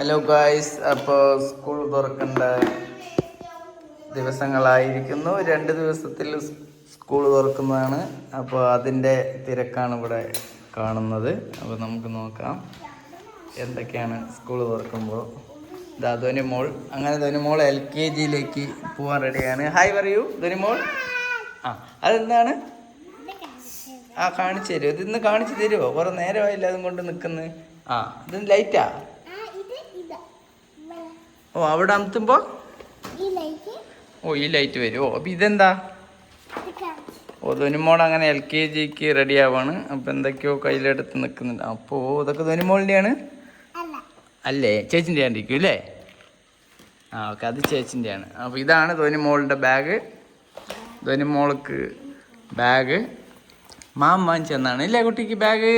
Hello guys അപ്പോൾ school തുറക്കേണ്ട ദിവസങ്ങളായിരിക്കുന്നു. രണ്ട് ദിവസത്തിൽ സ്കൂൾ തുറക്കുന്നതാണ്. അപ്പോൾ അതിന്റെ തിരക്കാണ് ഇവിടെ കാണുന്നത്. അപ്പോൾ നമുക്ക് നോക്കാം. എന്തൊക്കെയാണ് സ്കൂൾ തുറക്കുമ്പോൾ ഇതാ മോൾ. അങ്ങനെ ധനുമോൾ എൽ കെ ജിയിലേക്ക് പോകാൻ റെഡിയാണ്. ഹായ് പറയൂ മോൾ? ആ അതെന്താണ്? ആ കാണിച്ചു തരുമോ ഇതിന്ന് കാണിച്ചു തരുമോ കുറേ നേരമായില്ല അതും കൊണ്ട് നിൽക്കുന്നത് ആ ഇത് ലൈറ്റാ ഓ അവിടെ അമുത്തുമ്പോ ഓ ഈ ലൈറ്റ് വരും. ഓ അപ്പം ഇതെന്താ? ഓ ധനുമോൾ അങ്ങനെ എൽ കെ ജിക്ക് റെഡി ആവാണ്. അപ്പം എന്തൊക്കെയോ കയ്യിലെടുത്ത് നിൽക്കുന്നുണ്ട്. അപ്പോൾ ഇതൊക്കെ ധനുമോളിന്റെയാണ് അല്ലേ. ചേച്ചിന്റെ ആണ്ടിരിക്കും അല്ലേ? ആ ഓക്കെ അത് ചേച്ചിന്റെയാണ്. അപ്പോൾ ഇതാണ് ധനുമോളുടെ ബാഗ് ധനുമോൾക്ക് ബാഗ് മാമൻ വാങ്ങിച്ചെന്നാണ് ഇല്ലേ കുട്ടിക്ക് ബാഗ്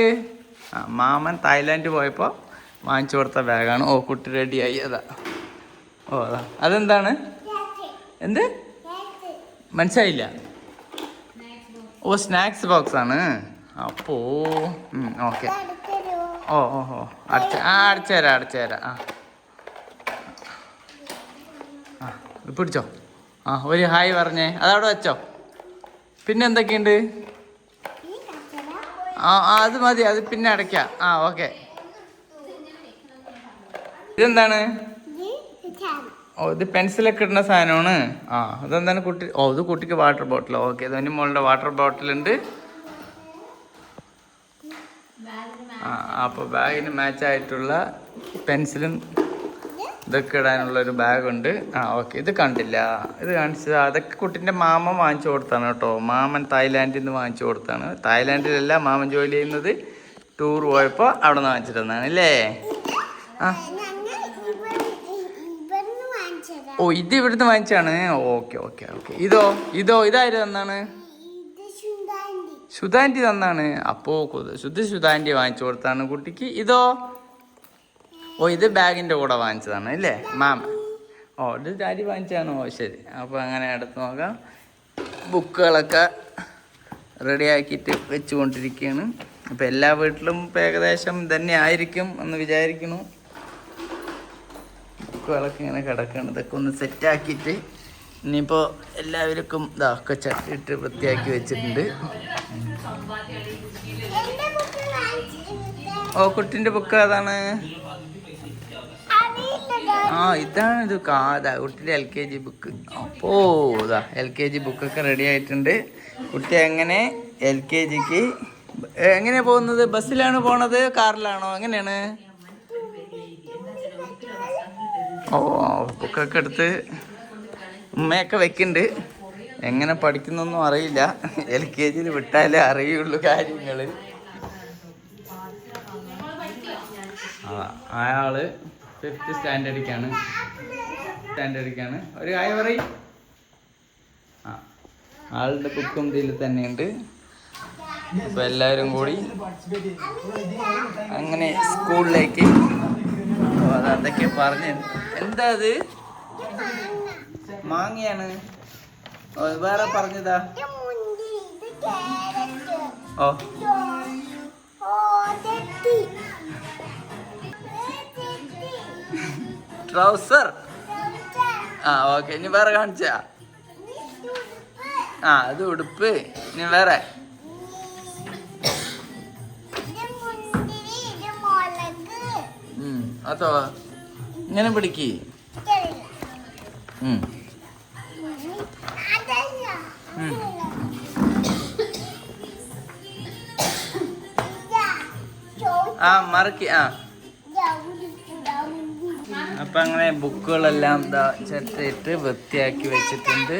ആ മാമൻ തായ്ലാൻഡ് പോയപ്പോൾ വാങ്ങിച്ചു കൊടുത്ത ബാഗാണ് ഓ കുട്ടി റെഡിയായി അതാ. ഓ അതാ. അതെന്താണ്? എന്ത്? മനസ്സിലായില്ല. ഓ സ്നാക്സ് ബോക്സ് ആണ്. അപ്പോ ഓക്കെ. ഓ ഓ ഓ. അടച്ച ആ അടച്ചുതരാം അടച്ചു തരാം. ആ. ആ പിടിച്ചോ. ആ ഒരു ഹായ് പറഞ്ഞേ. അതവിടെ വെച്ചോ. പിന്നെ എന്തൊക്കെയുണ്ട്? ആ, അത് മതി. അത് പിന്നെ അടയ്ക്കാം. ആ ഓക്കെ. ഇതെന്താണ്? ഓ ഇത് പെൻസിലൊക്കെ ഇടുന്ന സാധനമാണ്. ആ. അതെന്താണ് കുട്ടി ഓ ഇത് കുട്ടിക്ക് വാട്ടർ ബോട്ടിൽ ഓക്കെ അതിന് മുകളിലെ വാട്ടർ ബോട്ടിലുണ്ട് ആ അപ്പോൾ ബാഗിന് മാച്ചായിട്ടുള്ള പെൻസിലും ഇതൊക്കെ ഇടാനുള്ള ഒരു ബാഗുണ്ട് ആ ഓക്കെ ഇത് കണ്ടില്ല. ഇത് കാണിച്ചത് അതൊക്കെ കുട്ടിന്റെ മാമൻ വാങ്ങിച്ചു കൊടുത്താണ് കേട്ടോ. മാമൻ തായ്ലാൻഡിൽ നിന്ന് വാങ്ങിച്ചു കൊടുത്താണ്. തായ്ലാൻഡിലല്ല മാമൻ ജോലി ചെയ്യുന്നത്. ടൂർ പോയപ്പോൾ അവിടെ നിന്ന് വാങ്ങിച്ചിട്ട് തന്നാണ് അല്ലേ? ആ. ഓ ഇത് ഇവിടുന്ന് വാങ്ങിച്ചാണ് ഓക്കെ ഓക്കെ ഓക്കെ. ഇതോ ഇതോ ഇതാര് തന്നാണ്? സുധാന്റി തന്നാണ്. അപ്പോ ശുദ്ധ സുധാന്റി വാങ്ങിച്ചു കൊടുത്താണ് കുട്ടിക്ക്. ഇതോ? ഓ ഇത് ബാഗിന്റെ കൂടെ വാങ്ങിച്ചതാണ് അല്ലേ? മാം. ഓ ഇത് ഡാഡി ഓ ശരി. അപ്പോൾ അങ്ങനെ എടുത്ത് നോക്കാം. ബുക്കുകളൊക്കെ റെഡിയാക്കിയിട്ട് വെച്ചുകൊണ്ടിരിക്കുകയാണ്. അപ്പോൾ എല്ലാ വീട്ടിലും ഏകദേശം തന്നെ ആയിരിക്കും എന്ന് വിചാരിക്കുന്നു. ബുക്കുകളൊക്കെ ഇങ്ങനെ കിടക്കുകയാണ് ഇതൊക്കെ ഒന്ന് സെറ്റാക്കിയിട്ട് ഇനിയിപ്പോൾ എല്ലാവർക്കും ഇതൊക്കെ ചട്ടിയിട്ട് വൃത്തിയാക്കി വെച്ചിട്ടുണ്ട്. ഓ കുട്ടിന്റെ ബുക്ക് അതാണ് ആ ഇതാണ് ഇത് കാതാ കുട്ടിയുടെ എൽ കെ ജി ബുക്ക് അപ്പോ ഇതാ എൽ കെ ജി ബുക്കൊക്കെ റെഡി ആയിട്ടുണ്ട്. കുട്ടി എങ്ങനെ എൽ കെ ജിക്ക് എങ്ങനെയാണ് പോകുന്നത്? ബസ്സിലാണ് പോണത്? കാറിലാണോ? എങ്ങനെയാണ്? ഓ ബുക്കൊക്കെ എടുത്ത് ഉമ്മയൊക്കെ വെക്കുന്നുണ്ട് എങ്ങനെ പഠിക്കുന്നൊന്നും അറിയില്ല. എൽ കെ ജിയിൽ വിട്ടാലേ അറിയുള്ളൂ കാര്യങ്ങൾ അയാൾ ഫിഫ്ത്ത് സ്റ്റാൻഡേർഡിക്കാണ് സ്റ്റാൻഡേർഡിക്കാണ് ഒരു കായ പറയും. ആ ആളുടെ ബുക്കും ഇതിൽ തന്നെയുണ്ട്. അപ്പോൾ എല്ലാവരും കൂടി അങ്ങനെ സ്കൂളിലേക്ക് ഓ, അതെന്തൊക്കെ പറഞ്ഞു എന്താ അത്? മാങ്ങയാണ്. വേറെ പറഞ്ഞതാ. ഓ. ട്രൗസർ. ആ ഓക്കെ. ഇനി വേറെ കാണിച്ചാ. ആ അത് ഉടുപ്പ്. ഇനി വേറെ. അതോ ഇങ്ങനെ പിടിക്ക്. ആ മറക്കി ആ. അപ്പൊ അങ്ങനെ ബുക്കുകളെല്ലാം എന്താ ചെത്തിയിട്ട് വൃത്തിയാക്കി വെച്ചിട്ടുണ്ട്.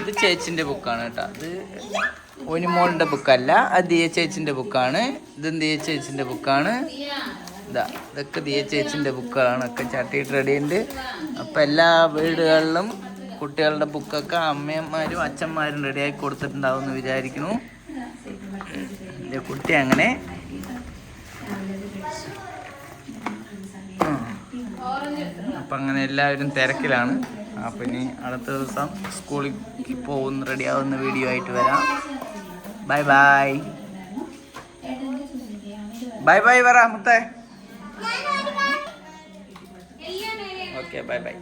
ഇത് ചേച്ചിന്റെ ബുക്കാണ് കേട്ടോ. അത് ഒനിമോളിന്റെ ബുക്കല്ല അത് ദിയ ചേച്ചിന്റെ ബുക്കാണ്. ഇത് ദിയ ചേച്ചിന്റെ ബുക്കാണ്. ഇതാ ഇതൊക്കെ ദിയ ചേച്ചിന്റെ ബുക്കുകളാണ് ഒക്കെ ചട്ടിയിട്ട് റെഡി ഉണ്ട്. അപ്പൊ എല്ലാ വീടുകളിലും കുട്ടികളുടെ ബുക്കൊക്കെ അമ്മയന്മാരും അച്ഛന്മാരും റെഡിയാക്കി കൊടുത്തിട്ടുണ്ടാവും എന്ന് വിചാരിക്കുന്നു. എന്റെ കുട്ടി അങ്ങനെ. അപ്പം അങ്ങനെ എല്ലാവരും തിരക്കിലാണ്. അപ്പം ഇനി അടുത്ത ദിവസം സ്കൂളിൽ പോകുന്ന റെഡിയാവുന്ന വീഡിയോ ആയിട്ട് വരാം. ബൈ ബൈ ബൈ ബൈ പറ മുത്തേ. Okay bye bye